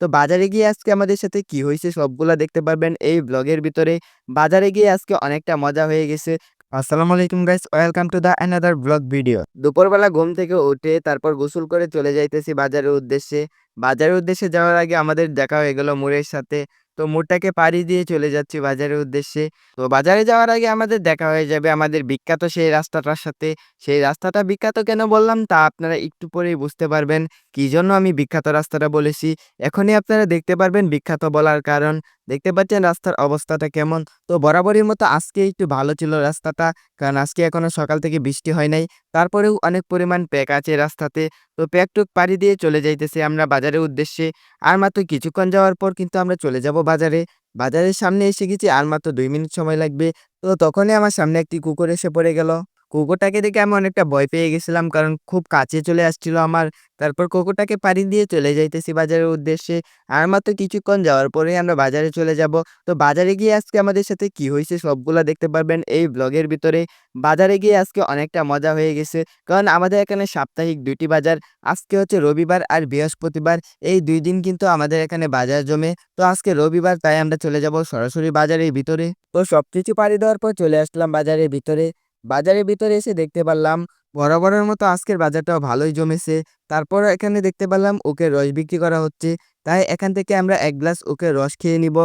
তো বাজারে গিয়ে আজকে আমাদের সাথে কি হয়েছে সবগুলা দেখতে পারবেন এই ব্লগের ভিতরে। বাজারে গিয়ে আজকে অনেকটা মজা হয়ে গেছে। আসসালামু আলাইকুম guys welcome to the another blog video দুপুরবেলা ঘুম থেকে উঠে তারপর গোসল করে চলে যাইতেছি বাজারের উদ্দেশ্যে। বাজারের উদ্দেশ্যে যাওয়ার আগে আমাদের দেখা হয়ে গেল মুরের সাথে। তো মোড়টাকে পাড়ি দিয়ে চলে যাচ্ছি বাজারের উদ্দেশ্যে। তো বাজারে যাওয়ার আগে আমাদের দেখা হয়ে যাবে আমাদের বিখ্যাত সেই রাস্তাটার সাথে। সেই রাস্তাটা বিখ্যাত কেন বললাম তা আপনারা একটু পরেই বুঝতে পারবেন। কি জন্য আমি বিখ্যাত রাস্তাটা বলেছি? এখনই আপনারা দেখতে পারবেন বিখ্যাত বলার কারণ। দেখতে পাচ্ছেন রাস্তার অবস্থাটা কেমন? তো বরাবরের মতো আজকে একটু ভালো ছিল রাস্তাটা। কারণ আজকে এখনও সকাল থেকে বৃষ্টি হয় নাই। তারপরেও অনেক পরিমাণ প্যাক আছে রাস্তাতে। তো প্যাকটুক পাড়ি দিয়ে চলে যাইতেছে আমরা বাজারের উদ্দেশ্যে। আর মাত্র কিছুক্ষণ যাওয়ার পর কিন্তু আমরা চলে যাব বাজারে। বাজারের সামনে এসে গেছি আর মাত্র দুই মিনিট সময় লাগবে। তো তখনই আমার সামনে একটি কুকুর এসে পড়ে গেল। কুকুরটাকে দেখে আমি অনেকটা ভয় পেয়ে গেছিলাম, কারণ খুব কাছে চলে আসছিল আমার। তারপর কুকুরটাকে পাড়ি দিয়ে চলে যাইতেছি বাজারের উদ্দেশ্যে। আর মাত্র কিছুক্ষণ যাওয়ার পরেই আমরা বাজারে চলে যাব। তো বাজারে গিয়ে আজকে আমাদের সাথে কি হয়েছে সবগুলো দেখতে পারবেন এই ব্লগের ভিতরে। বাজারে গিয়ে আজকে অনেকটা মজা হয়ে গেছে, কারণ আমাদের এখানে সাপ্তাহিক দুটি বাজার। আজকে হচ্ছে রবিবার আর বৃহস্পতিবার। এই দুই দিন কিন্তু আমাদের এখানে বাজার জমে। তো আজকে রবিবার, তাই আমরা চলে যাব সরাসরি বাজারের ভিতরে। তো সবকিছু পাড়ি দেওয়ার পর চলে আসলাম বাজারের ভিতরে। বাজারের ভিতরে এসে দেখতে পারলাম, বরাবরের মতো আজকের বাজারটাও ভালোই জমেছে। তারপর এখানে দেখতে পারলাম ওকে রস বিক্রি করা হচ্ছে। তাই এখান থেকে আমরা এক গ্লাস ওকে রস খেয়ে নিব।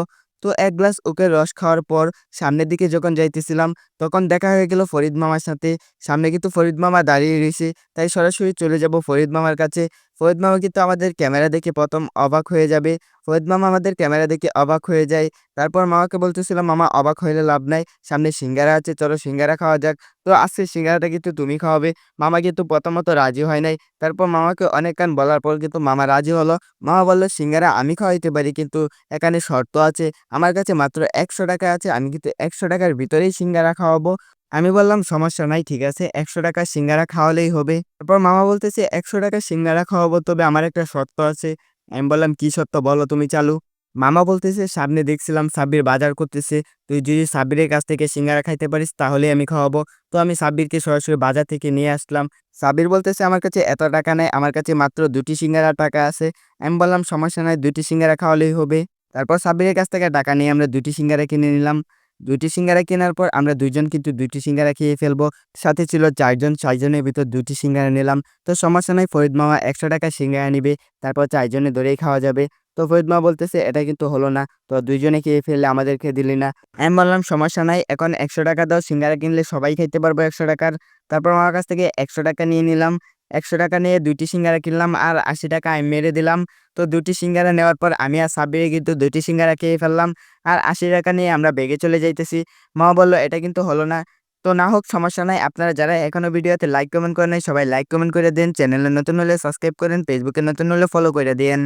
তো এক গ্লাস ওকে রস খাওয়ার পর সামনের দিকে যখন যাইতেছিলাম, তখন দেখা হয়ে গেল ফরিদ মামার সাথে। সামনে কিন্তু ফরিদ মামা দাঁড়িয়ে রয়েছে। তাই সরাসরি চলে যাব ফরিদ মামার কাছে। ফরিদ মামা কিন্তু আমাদের ক্যামেরা দেখে প্রথম অবাক হয়ে যাবে। ফরিদ মামা আমাদের ক্যামেরা দেখে অবাক হয়ে যায়। তারপর মামাকে বলতেছিলাম, মামা, অবাক হইলে লাভ নাই। সামনে সিঙ্গারা আছে, চলো সিঙ্গারা খাওয়া যাক। তো আজকে সিঙ্গারাটা কিন্তু তুমি খাওয়াবে। মামা কিন্তু প্রথমত রাজি হয় নাই। তারপর মামাকে অনেক কান বলার পর কিন্তু মামা রাজি হলো। মামা বলল, সিঙ্গারা আমি খাওয়াইতে পারি, কিন্তু এখানে শর্ত আছে। আমার কাছে মাত্র একশো টাকা আছে, আমি কিন্তু একশো টাকার ভিতরেই সিঙ্গারা খাওয়াবো। আমি বললাম, সমস্যা নাই, ঠিক আছে। একশো টাকা সিঙ্গারা খাওয়ালেই হবে। তারপর মামা বলতেছে, একশো টাকা সিঙ্গারা খাওয়াবো, তবে আমার একটা শর্ত আছে। আমি বললাম, কি শর্ত? বলো তুমি চালু। মামা বলতেছে, সামনে দেখছিলাম সাব্বির বাজার করতেছে। তুই যদি সাব্বিরের কাছ থেকে সিঙ্গারা খাইতে পারিস তাহলে আমি খাওয়াবো। তো আমি সাব্বিরকে সরাসরি বাজার থেকে নিয়ে আসলাম। সাব্বির বলতেছে, আমার কাছে এত টাকা নেই, আমার কাছে মাত্র দুটি সিঙ্গারা টাকা আছে। আমি বললাম, সমস্যা নাই, দুটি সিঙ্গারা খাওয়ালেই হবে। তারপর সাব্বিরের কাছ থেকে টাকা নিয়ে আমরা দুটি সিঙ্গারা কিনে নিলাম। দুইটি সিঙ্গারা কেনার পর আমরা দুইজন কিন্তু দুইটি সিঙ্গারা খেয়ে ফেলব। সাথে ছিল চারজন চারজনের ভিতর দুটি সিঙ্গারা নিলাম। তো সমস্যা নাই ফরিদ মামা একশো টাকা সিঙ্গারা নিবে, তারপর চারজনে ধরেই খাওয়া যাবে। তো ফরিদ মা বলতেছে, এটা কিন্তু হলো না, তো দুইজনে খেয়ে ফেললে আমাদেরকে দিলি না। আমি বললাম সমস্যা নাই এখন একশো টাকা দাও, সিঙ্গারা কিনলে সবাই খাইতে পারব একশো টাকার। তারপর আমার কাছ থেকে একশো টাকা নিয়ে নিলাম। একশো টাকা নিয়ে দুইটি সিঙ্গারা কিনলাম আর আশি টাকা আমি মেরে দিলাম। তো দুটি সিঙ্গারা নেওয়ার পর আমি আর সাব্বিরে কিন্তু দুটি সিঙ্গারা খেয়ে ফেললাম আর আশি টাকা নিয়ে আমরা বেগে চলে যাইতেছি। মা বলল, এটা কিন্তু হলো না। তো না হোক, সমস্যা নাই। আপনারা যারা এখনও ভিডিওতে লাইক কমেন্ট করেন সবাই লাইক কমেন্ট করে দেন। চ্যানেলে নতুন হলে সাবস্ক্রাইব করেন ফেসবুকে নতুন হলে ফলো করে দেন।